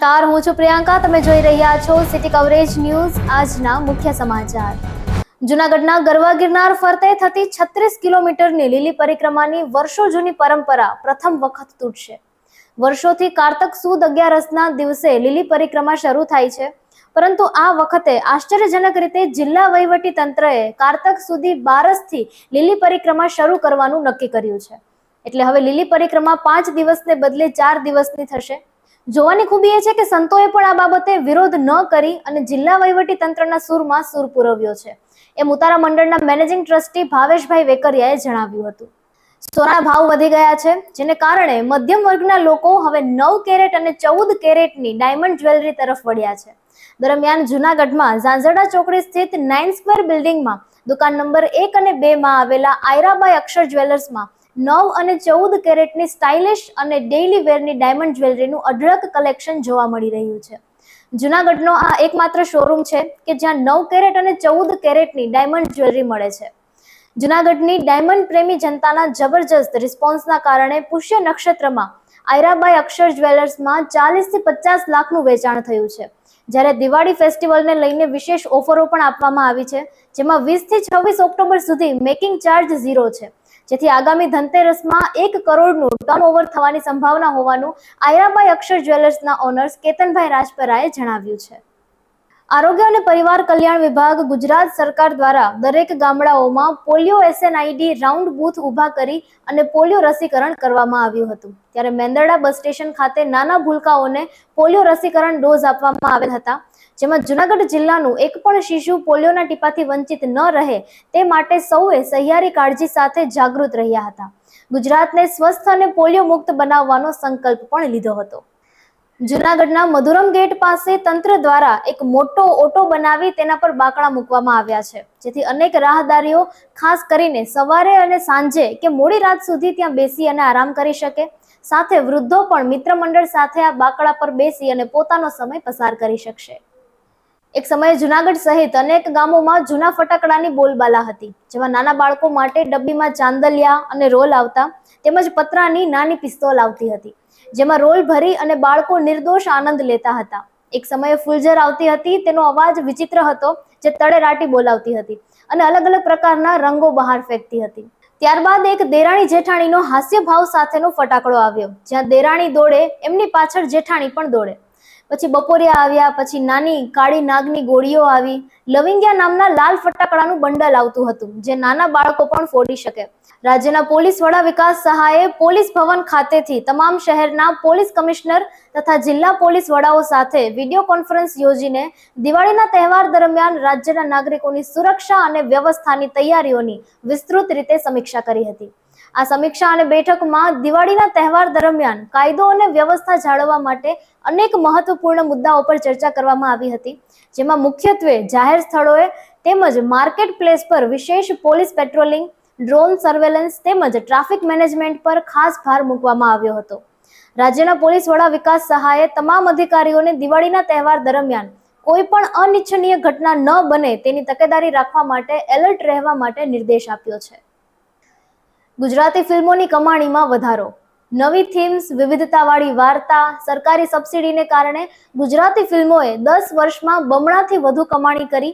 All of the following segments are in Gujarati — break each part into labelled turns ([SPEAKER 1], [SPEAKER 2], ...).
[SPEAKER 1] નમસ્કાર, હું છું પ્રિયંકા. તમે જોઈ રહ્યા છો સિટી કવરેજ ન્યૂઝ આજના મુખ્ય સમાચાર. જૂનાગઢના ગરવા ગિરનાર ફરતે થતી છત્રીસ કિલોમીટરની લીલી પરિક્રમાની વર્ષો જૂની પરંપરા પ્રથમ વખત તૂટશે. વર્ષોથી કારતક સુદ અગિયારસના દિવસે લીલી પરિક્રમા શરૂ થાય છે. પરંતુ આ વખતે આશ્ચર્યજનક રીતે જિલ્લા વહીવટી તંત્રએ કારતક સુધી બારસથી લીલી પરિક્રમા શરૂ કરવાનું નક્કી કર્યું છે. એટલે હવે લીલી પરિક્રમા પાંચ દિવસને બદલે ચાર દિવસની થશે. જોવાની ખૂબી એ છે કે સંતોએ પણ આ બાબતે વિરોધ ન કરી અને જિલ્લા વહીવટી તંત્રના સૂરમાં સૂર પુરવ્યો છે. એમ ઉતારા મંડળના મેનેજિંગ ટ્રસ્ટી ભાવેશભાઈ વેકરિયાએ જણાવ્યું હતું. સોના ભાવ વધી ગયા છે, જેને કારણે મધ્યમ વર્ગના લોકો હવે નવ કેરેટ અને ચૌદ કેરેટની ડાયમંડ જ્વેલરી તરફ વળ્યા છે. દરમિયાન જૂનાગઢમાં ઝાંઝરડા ચોકડી સ્થિત નાઇન સ્ક્વેર બિલ્ડિંગમાં દુકાન નંબર એક અને બે માં આવેલા આયરાબાઈ અક્ષર જ્વેલર્સમાં નવ અને ચૌદ કેરેટની સ્ટાઇલિશ અને ડેઇલી વેરની ડાયમંડ જ્વેલરીનું અઢળક કલેક્શન જોવા મળી રહ્યું છે. જુનાગઢનો આ એકમાત્ર શોરૂમ છે કે જ્યાં નવ કેરેટ અને ચૌદ કેરેટની ડાયમંડ જ્વેલરી મળે છે. જુનાગઢની ડાયમંડ પ્રેમી જનતાના જબરજસ્ત રિસ્પોન્સના કારણે પુષ્ય નક્ષત્રમાં આયરાબાઈ અક્ષર જ્વેલર્સમાં ચાલીસથી પચાસ લાખનું વેચાણ થયું છે. જ્યારે દિવાળી ફેસ્ટિવલને લઈને વિશેષ ઓફરો પણ આપવામાં આવી છે, જેમાં વીસથી છવ્વીસ ઓક્ટોબર સુધી મેકિંગ ચાર્જ ઝીરો છે. જેથી આગામી ધનતેરસમાં એક કરોડનું ટર્નઓવર થવાની સંભાવના હોવાનું આયરાબાઈ અક્ષર જ્વેલર્સના ઓનર્સ કેતનભાઈ રાજપરાએ જણાવ્યું છે. આરોગ્ય અને પરિવાર કલ્યાણ વિભાગ ગુજરાત સરકાર દ્વારા દરેક ગામડાઓમાં પોલિયો એસએનઆઈડી રાઉન્ડ બૂથ ઊભા કરી અને પોલિયો રસીકરણ કરવામાં આવ્યું હતું. ત્યારે મેંદરડા બસ સ્ટેશન ખાતે નાના ભૂલકાઓને પોલિયો રસીકરણ ડોઝ આપવામાં આવેલ હતા. જેમાં જુનાગઢ જિલ્લાનું એક પણ શિશુ પોલિયોના ટીપાથી વંચિત ન રહે તે માટે સૌએ સહિયારી કાળજી સાથે જાગૃત રહ્યા હતા. ગુજરાતને સ્વસ્થ અને પોલિયો મુક્ત બનાવવાનો સંકલ્પ પણ લીધો હતો. જુનાગઢના મધુરમ ગેટ પાસે તંત્ર દ્વારા એક મોટો ઓટો બનાવી તેના પર બાકડા મૂકવામાં આવ્યા છે. જેથી અનેક રાહદારીઓ, ખાસ કરીને સવારે અને સાંજે કે મોડી રાત સુધી ત્યાં બેસી અને આરામ કરી શકે. સાથે વૃદ્ધો પણ મિત્ર મંડળ સાથે આ બાકડા પર બેસી અને પોતાનો સમય પસાર કરી શકશે. એક સમયે જુનાગઢ સહિત અનેક ગામોમાં જૂના ફટાકડાની બોલબાલા હતી, જેમાં નાના બાળકો માટે ડબ્બીમાં ચાંદલિયા અને રોલ આવતા તેમજ પતરાની નાની પિસ્તોલ આવતી હતી, જેમાં રોલ ભરી અને બાળકો નિર્દોષ આનંદ લેતા હતા. એક સમયે ફૂલઝર આવતી હતી, તેનો અવાજ વિચિત્ર હતો, જે તળેરાટી બોલાવતી હતી અને અલગ અલગ પ્રકારના રંગો બહાર ફેંકતી હતી. ત્યારબાદ એક દેરાણી જેઠાણીનો હાસ્ય ભાવ સાથેનો ફટાકડો આવ્યો, જ્યાં દેરાણી દોડે, એમની પાછળ જેઠાણી પણ દોડે. પછી બપોરિયા આવ્યા, પછી નાની કાળી નાગની ગોળીઓ આવી. લવિંગિયા નામના લાલ ફટાકડાનું બંડલ આવતું હતું, જે નાના બાળકો પણ ફોડી શકે. રાજ્યના પોલીસ વડા વિકાસ સહાયે પોલીસ ભવન ખાતેથી તમામ શહેરના પોલીસ કમિશનર તથા જિલ્લા પોલીસ વડાઓ સાથે વીડિયો કોન્ફરન્સ યોજીને દિવાળીના તહેવાર દરમિયાન રાજ્યના નાગરિકોની સુરક્ષા અને વ્યવસ્થાની તૈયારીઓની વિસ્તૃત રીતે સમીક્ષા કરી હતી. આ સમીક્ષા અને બેઠકમાં દિવાળીના તહેવાર દરમિયાન કાયદો અને વ્યવસ્થા જાળવવા માટે અનેક મહત્વપૂર્ણ મુદ્દાઓ પર ચર્ચા કરવામાં આવી હતી, જેમાં મુખ્યત્વે જાહેર સ્થળોએ તેમજ માર્કેટ પ્લેસ પર વિશેષ પોલીસ પેટ્રોલિંગ, ડ્રોન સર્વેલન્સ તેમજ ટ્રાફિક મેનેજમેન્ટ પર ખાસ ભાર મૂકવામાં આવ્યો હતો. રાજ્યના પોલીસ વડા વિકાસ સહાયે તમામ અધિકારીઓને દિવાળીના તહેવાર દરમિયાન કોઈ પણ અનિચ્છનીય ઘટના ન બને તેની તકેદારી રાખવા માટે એલર્ટ રહેવા માટે નિર્દેશ આપ્યો છે. ગુજરાતી ફિલ્મોની કમાણીમાં વધારો. નવી થીમ્સ, વિવિધતાવાળી વાર્તા, સરકારી સબસિડીને કારણે ગુજરાતી ફિલ્મોએ દસ વર્ષમાં બમણાથી વધુ કમાણી કરી.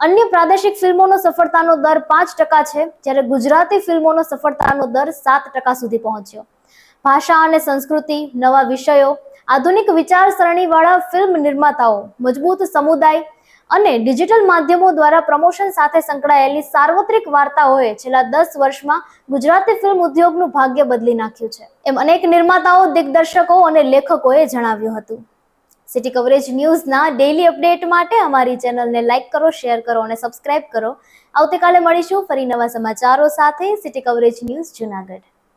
[SPEAKER 1] અન્ય પ્રાદેશિક ફિલ્મોનો સફળતાનો દર પાંચ ટકા છે, જ્યારે ગુજરાતી ફિલ્મોનો સફળતાનો દર સાત ટકા સુધી પહોંચ્યો. ભાષા અને સંસ્કૃતિ, નવા વિષયો, આધુનિક વિચારસરણીવાળા ફિલ્મ નિર્માતાઓ, મજબૂત સમુદાય અને ડિજિટલ માધ્યમો દ્વારા પ્રમોશન સાથે સંકળાયેલી સાર્વત્રિક વાર્તાઓએ છેલ્લા દસ વર્ષમાં ગુજરાતી ફિલ્મ ઉદ્યોગનું ભાગ્ય બદલી નાખ્યું છે. એમ અનેક નિર્માતાઓ, દિગ્દર્શકો અને લેખકોએ જણાવ્યું હતું. સિટી કવરેજ ન્યૂઝના ડેઇલી અપડેટ માટે અમારી ચેનલને લાઇક કરો શેર કરો અને સબસ્ક્રાઇબ કરો. આવતીકાલે મળીશું ફરી નવા સમાચારો સાથે. City coverage news Junagadh.